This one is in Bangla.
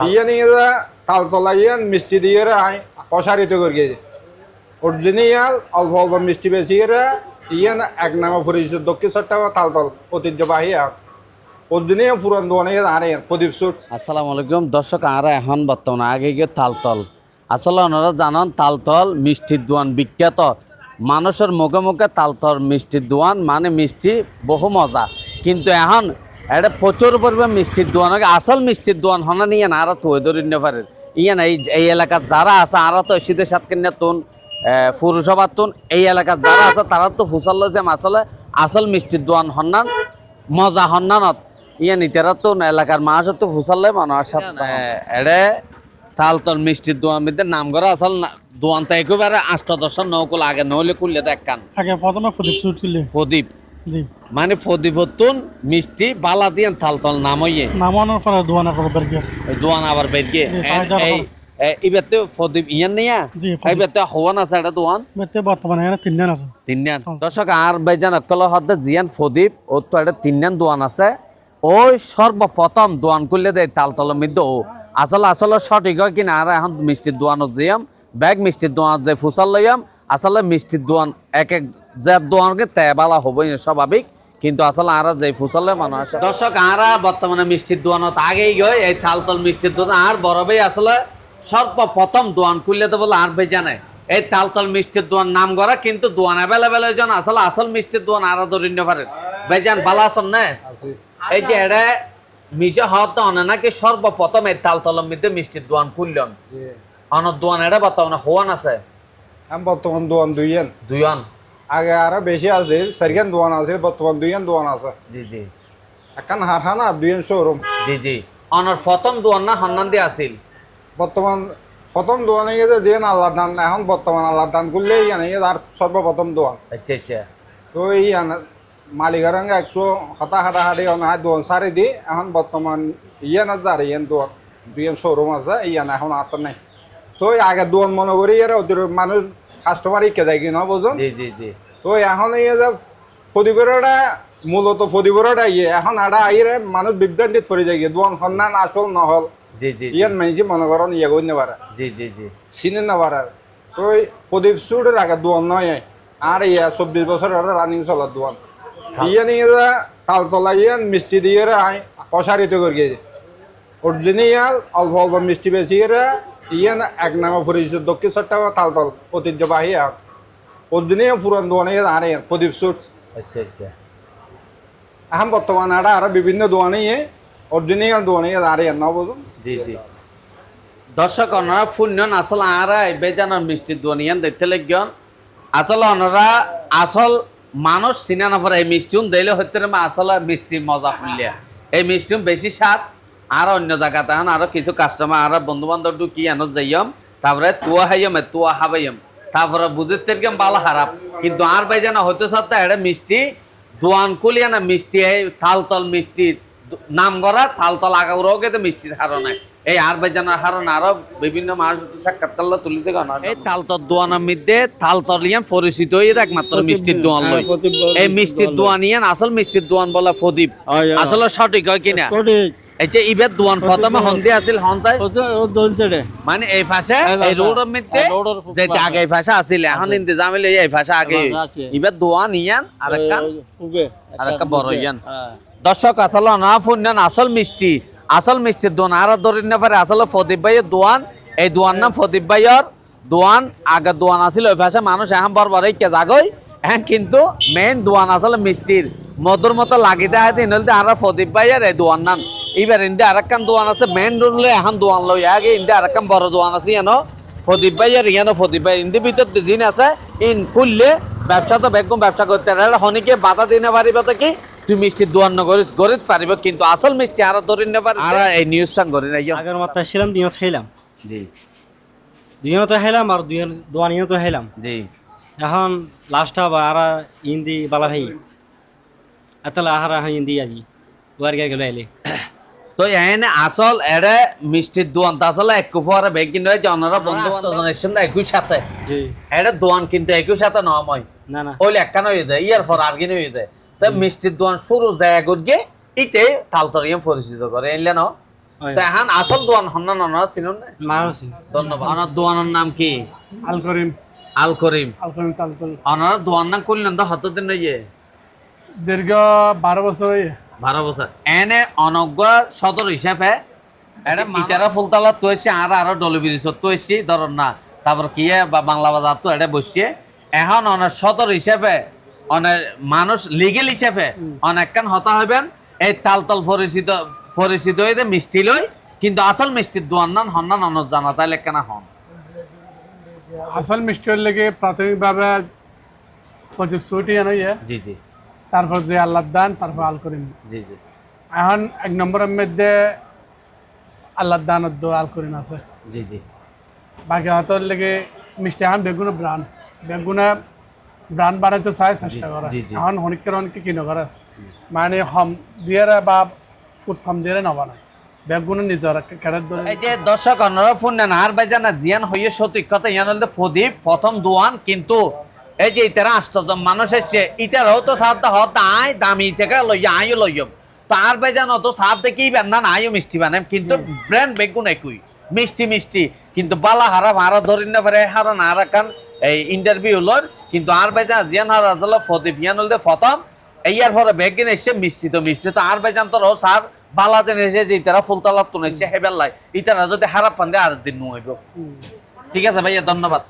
ইয়ে নিয়ে তালতলা ইয়ান মিষ্টি দিয়ে আই প্রসারিত করি অরিজিনাল অল্প অল্প মিষ্টি বেশি ইয়ান এক নামে পরিচিত দক্ষিণ চট্টগ্রাম তালতল ঐতিহ্যবাহী আর অরিজিনাল পুরান দোকানে আরে প্রদীপ সুট আসসালামু আলাইকুম দর্শক আমরা এখন বর্তমানে আগে গিয়ে তালতল আসলে ওনারা জানান তালতল মিষ্টির দোয়ান বিখ্যাত মানুষের মুখে মুখে তালতল মিষ্টির দোয়ান মানে মিষ্টি বহু মজা কিন্তু এখন এটা প্রচুর পরিমাণ মিষ্টির দোয়ান আসল মিষ্টির দোয়ান হনা নিয়ে না আরা তো ধরে নিতে পারেন ইয়ে না এই এই এলাকার যারা আছে আরা তো শীতের সাত কিনে তুন পুরসভার তুন এই এলাকার যারা আছে তারা তো ফুসাল যে আসলে আসল মিষ্টির দোয়ান হন্নান মজা হন্নানত ইয়ে নিতেরা তো এলাকার মাছ তো ফুসালে মানুষ এড়ে তাল তোর মিষ্টির দোয়ান মধ্যে নাম করা আসল না- দোয়ান তো একেবারে আষ্টদশ নৌকুল আগে নহলে কুললে দেখ কান। আগে প্রথমে প্রদীপ প্রদীপ। মানে হতুন মিষ্টি বালা দিয়ে তাল তল নাম নামানোর পরে দোয়ানা দোয়ান আবার এই এবার তো ইয়ান নিয়া? হওয়ান আছে এটা দোয়ান? বেতে বর্তমানে এখানে তিনজন আছে। তিনজন দর্শক আর বেজান অকল হদ্দে জিয়ান ফদীপ ও তো একটা তিনজন দোয়ান আছে। ওই সর্বপ্রথম দোয়ান করলে দেয় আসলে আসলে সঠিক হয় কিনা? আর এখন মিষ্টির দোয়ানত যাইয়াম ব্যাগ মিষ্টির দোয়ান যে ফুসাল লইয়াম। আসলে মিষ্টির দোয়ান এক এক যে দোয়ানকে তেবালা হবই স্বাভাবিক। কিন্তু আসলে আর যে ফুসালে মানুষ আছে। দর্শক আরা বর্তমানে মিষ্টির দোয়ানত আগেই গই এই তালতল মিষ্টির দোয়ান। আর বড়ভাই আসলে সর্বপ্রথম দোয়ান খুললে তো বলে আর বেজানে এই তালতল মিষ্টির দোয়ান নাম করা কিন্তু দোয়ান অ্যাভেলেবেল হয়েছেন আসলে আসল মিষ্টির দোয়ান আরও ধরিন পারেন। বেজান ভালো আছেন না? এই যে এটা মিশে হওয়ার তো অনে নাকি সর্বপ্রথম এই তালতলের মধ্যে মিষ্টির দোয়ান খুললেন। জি। অনর দোয়ান এটা বর্তমানে হওয়ান আছে? আমি বর্তমান দোয়ান দুইয়েন দুইজন আগে আরও বেশি আছে চারিখান দোয়ান আছে বর্তমান দুইয়েন দোয়ান আছে। জি জি। একান হারখানা দুইয়েন শোরুম জি জি। অনর প্রথম দোয়ান না হন্নান দিয়ে আসিল বর্তমান প্রথম দোয়ানে গেছে যে আল্লাহ দান এখন বর্তমান আল্লাহ দান করলে ইয়ানে আর সর্বপ্রথম দোয়ান আচ্ছা আচ্ছা। তো এই মালিকের সঙ্গে একটু হতা হাঁটাহাঁটি অনেক দোয়ান সারি দি এখন বর্তমান ইয়ান আছে আর ইয়ান দোয়ান দুইয়ান শোরুম আছে ইয়ান এখন আর নাই। তো এই আগের দোয়ান মনে করি এর মানুষ কাস্টমার ইকে যায় কিনা বুঝুন? জি জি জি। তো এখন এই যে ফদিপুরটা মূলত ফদিপুরটা ইয়ে এখন আড়া আইরে মানুষ বিভ্রান্তিত পড়ে যায় দোয়ান সন্ধান আসল নহল। জি জি ইয়ান মানছি মনে করেন ইয়ে করতে পারে জি জি জি। চিনে না পারে তো প্রদীপ সুরের আগে দোয়ান নয় আর ইয়া চব্বিশ বছর রানিং চলার দোয়ান ইয়ে নিয়ে যে তালতলা ইয়ান মিষ্টি দিয়ে আই প্রসারিত করি অরিজিনাল অল্প অল্প মিষ্টি বেশি করে ইয়ান এক নামে পরিচিত দক্ষিণ চট্টগ্রাম তালতল ঐতিহ্যবাহী আর অরিজিনাল পুরান দোয়ানে আরে প্রদীপ সুট। আচ্ছা আচ্ছা। এখন বর্তমান আড়া আর বিভিন্ন দোয়ানে অরিজিনাল দোয়ানে আরে না বুঝুন। জি জি। দর্শক ওনারা ফুন্যন আসলে আরা বেজানোর মিষ্টি দুনিয়ান দেখতে লাগন আসলে ওনারা আসল মানুষ চিনা না পারে এই মিষ্টিউন দিলে হইতে আসলে মিষ্টি মজা ফুলিয়া। এই মিষ্টিউন বেশি স্বাদ আর অন্য জায়গাতে এখন আরও কিছু কাস্টমার আর বন্ধু বান্ধব কি আনো যাইম তারপরে তুয়া হাইয়াম তুয়া হাবাইম তারপরে বুঝতে গেম ভালো খারাপ। কিন্তু আর ভাই জানা হইতে সাথে এটা মিষ্টি দোয়ান কুলিয়া না মিষ্টি এই তালতল মিষ্টি নাম করা তালতল আগাউরাও গেতে মিষ্টির হারণে এই আর বেজানোর হারণে আরও বিভিন্ন মানুষ সাক্ষাৎ করলে তুলিতে গান এই তালতল দোয়ানের মধ্যে তালতল ইয়ান পরিচিত হয়ে একমাত্র মিষ্টির দোয়ান লই। এই মিষ্টির দোয়ান ইয়ান আসল মিষ্টির দোয়ান বলে প্রদীপ। আসলে সঠিক হয় কিনা এই যে দোয়ান প্রথমে হন্দি আছিল হনসাই মানে এই এই রোডের মধ্যে যেটা আগে এই আছিল এখন ইন্তজাম হইলে এই আগে দোয়ান ইয়ান বড় ইয়ান। দর্শক আসলে না আসল মিষ্টি। আসল মিষ্টির দোয়ান আর ধরে না পারে আসলে ফদীপ ভাইয়ের দোয়ান। এই দোয়ান নাম ফদীপ ভাইয়ের দোয়ান। আগে দোয়ান আছিল ওই ভাষা মানুষ এখন বরবার কে জাগই। এখন কিন্তু মেইন দোয়ান আসলে মিষ্টির। মধুর মতো লাগিতে হয় দিন হলতে আর ফদীপ ভাইয়ের এই দোয়ান নাম এবার ইন্দে আরেকখান দোয়ান আছে মেইন রোডলে এখন দোয়ান লই আগে ইন্দে আরেকখান বড় দোয়ান আছে ইয়ানো ফদীপ ভাইয়ের ইয়ানো ফদীপ ভাই। ইন্দি ভিতর জিন আছে ইন খুললে ব্যবসা তো বেগম ব্যবসা করতে পারে হনিকে বাধা দিনে পারিব তো কি? তুই মিষ্টি দোয়ান নগরিস গরিত পারিব কিন্তু আসল মিষ্টি আর ধরে নে পারে আর এই নিউজ সাং গরি নাই আগের মাত্রা ছিলাম দুইজন খাইলাম। জি। দুইজন তো খাইলাম আর দুইজন দোয়ানিও তো খাইলাম। জি। এখন লাস্টটা আর ইন্দি বালা ভাই এতলা আহার আজি ওয়ার গে গেল এলে তো এনে আসল এড়ে মিষ্টির দোয়ান তা আসলে এক কুফারে হয় জনরা বন্ধু বান্ধবের সঙ্গে একই সাথে। জি। এড়ে দোয়ান কিন্তু একই সাথে নয় না না। ওই দেয় ইয়ার পর আর কিনে দেয় তো মিষ্টির দোয়ান শুরু যায় গুড গে ইতে তালতরিয়াম পরিচিত করে এনলে না? হয়। তো আসল দোয়ান হন্না ননা চিনুন না? মানুষ ধন্যবাদ। দোয়ানের নাম কি? আল করিম। আল করিম। আল করিম তালকুল ওনার দোয়ান নাম করলেন তো হত দিন ইয়ে দীর্ঘ বারো বছর বারো বছর। এনে অনজ্ঞ সদর হিসাবে এটা ইতারা ফুলতলা তো এসে আর আরও তো এসে ধরুন না। তারপর কি বা বাংলা বাজার তো এটা বসিয়ে এখন অনেক সদর হিসাবে অনেক মানুষ লিগেল হিসাবে অনেকখান হতা হইবেন। এই তাল তালতল পরিচিত পরিচিত হইতে মিষ্টি লই কিন্তু আসল মিষ্টির দোয়ান নান হন্নান অনজ জানা তাইলে কেন হন। আসল মিষ্টির লেগে প্রাথমিকভাবে প্রদীপ সুটি ইয়ে? জি জি। তারপর যে আল্লাহ দান তারপর আল করিম। জি জি। এখন এক নম্বরের মধ্যে আল্লাহ দান আল করিম আছে। জি জি। বাকি হাতের লেগে মিষ্টি এখন বেগুনে ব্রান বেগুনে ব্রান বানাইতে চাই চেষ্টা করে। এখন হনিকের অনেকে কিনে করে? মানে হম দিয়ে বা ফুট ফম দিয়ে নবানায় বেগুনে নিজের ক্যারেট ধরে এই যে দর্শক অন্যরা ফোন নেন আর ভাই জানা জিয়ান হইয়ে সঠিক কথা ইয়ান হলে ফদীপ প্রথম দোয়ান কিন্তু এই যে ইতারা আশ্চর্য মানুষ এসছে ইতারাও তো সাথে হত আয় দামি থেকে লইয়া আয়ও লইয়ম তো আর ভাই জানো তো সাথ দেখেই না আয়ও মিষ্টি বানাম কিন্তু ব্র্যান্ড বেগুন একই। মিষ্টি মিষ্টি। কিন্তু বালা হারা হারা ধরি না পারে হারা না হারা কান এই ইন্টারভিউ লর কিন্তু আর ভাই জানা জিয়ান হারা আসলে ফদীপ ইয়ান হলে প্রথম ইয়ার পরে বেগিন এসছে মিষ্টি তো মিষ্টি। তো আর ভাই জানতো স্যার বালা দিন এসে যে ইতারা ফুলতলা তো এসছে হেবেল লাই ইতারা যদি হারাপ পান দিয়ে আর দিন নুইব ঠিক আছে ভাইয়া ধন্যবাদ।